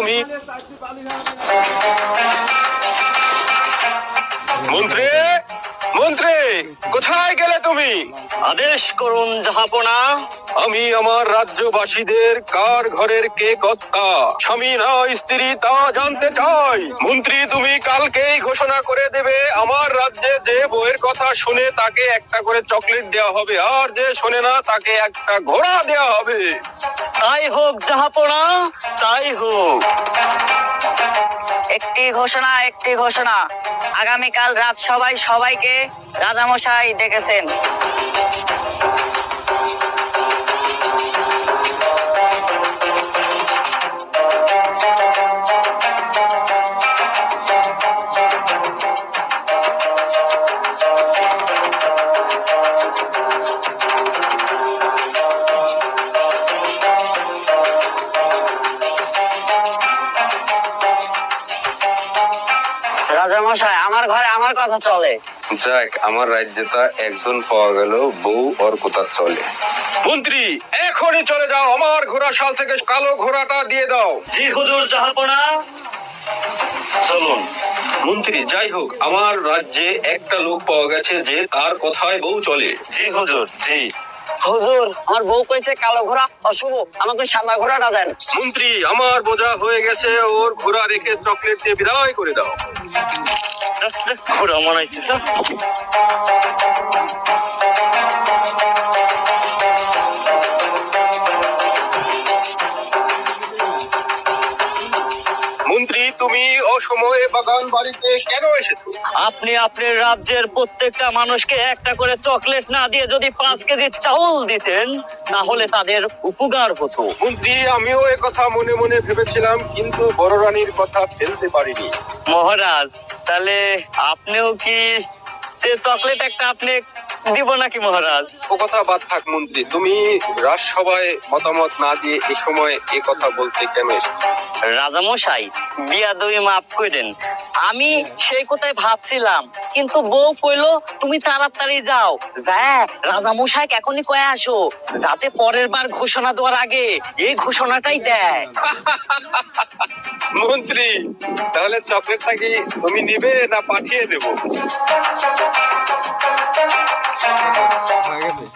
আমি মন্ত্রী মন্ত্রী কোথায় গেলে তুমি? আদেশ করুন জাহাপনা। আমি আমার রাজ্যবাসীদের কার ঘরের কে কর্তা? স্বামী না স্ত্রী তা জানতে চাই। মন্ত্রী তুমি কালকেই ঘোষণা করে দেবে আমার রাজ্যে যে বইয়ের কথা শুনে তাকে একটা করে চকলেট দেওয়া হবে আর যে শোনে না তাকে একটা ঘোড়া দেওয়া হবে। তাই হোক জাহাপনা তাই হোক। একটি ঘোষণা একটি ঘোষণা। আগামীকাল রাত সবাই সবাইকে রাজামশাই ডেকেছেন। রাজামশাই আমার ঘরে আমার কথা চলে। যাক আমার একজন পাওয়া গেল বউ ওর কোথা চলে। মন্ত্রী এখনই চলে যাও আমার ঘোড়া শাল থেকে কালো ঘোড়াটা দিয়ে দাও। জি হুজুর জাহাপনা চলুন। মন্ত্রী যাই হোক আমার রাজ্যে একটা লোক পাওয়া গেছে যে তার কথায় বউ চলে। জি হুজুর জি। হুজুর আমার বউ কইছে কালো ঘোড়া অশুভ আমাকে সাদা ঘোড়াটা দেন। মন্ত্রী আমার বোঝা হয়ে গেছে ওর ঘোড়া রেখে চকলেট দিয়ে বিদায় করে দাও। ঘোড়া মনে তুমি অসময়ে বাগান বাড়িতে কেন এসেছ? আপনি আপনার রাজ্যের প্রত্যেকটা মানুষকে একটা করে চকলেট না দিয়ে যদি পাঁচ কেজি চাউল দিতেন তাহলে তাদের উপকার হতো। মন্ত্রী আমিও কথা মনে মনে ভেবেছিলাম কিন্তু বড় রানীর কথা ফেলতে পারিনি। মহারাজ তাহলে আপনিও কি যে চকলেট একটা আপনি দিব নাকি মহারাজ? ও কথা বাদ থাক মন্ত্রী তুমি রাজসভায় মতামত না দিয়ে এ সময় এ কথা বলতে কেন? রাজামশাই বিয়া দই মাফ করেন। আমি সেই কথাই ভাবছিলাম কিন্তু বউ কইলো তুমি তাড়াতাড়ি যাও। যা রাজামশাই এখনই কয়ে আসো যাতে পরের বার ঘোষণা দেওয়ার আগে এই ঘোষণাটাই দেয়। মন্ত্রী তাহলে চকলেটটা কি তুমি নিবে না পাঠিয়ে দেবো? হয়ে গেছে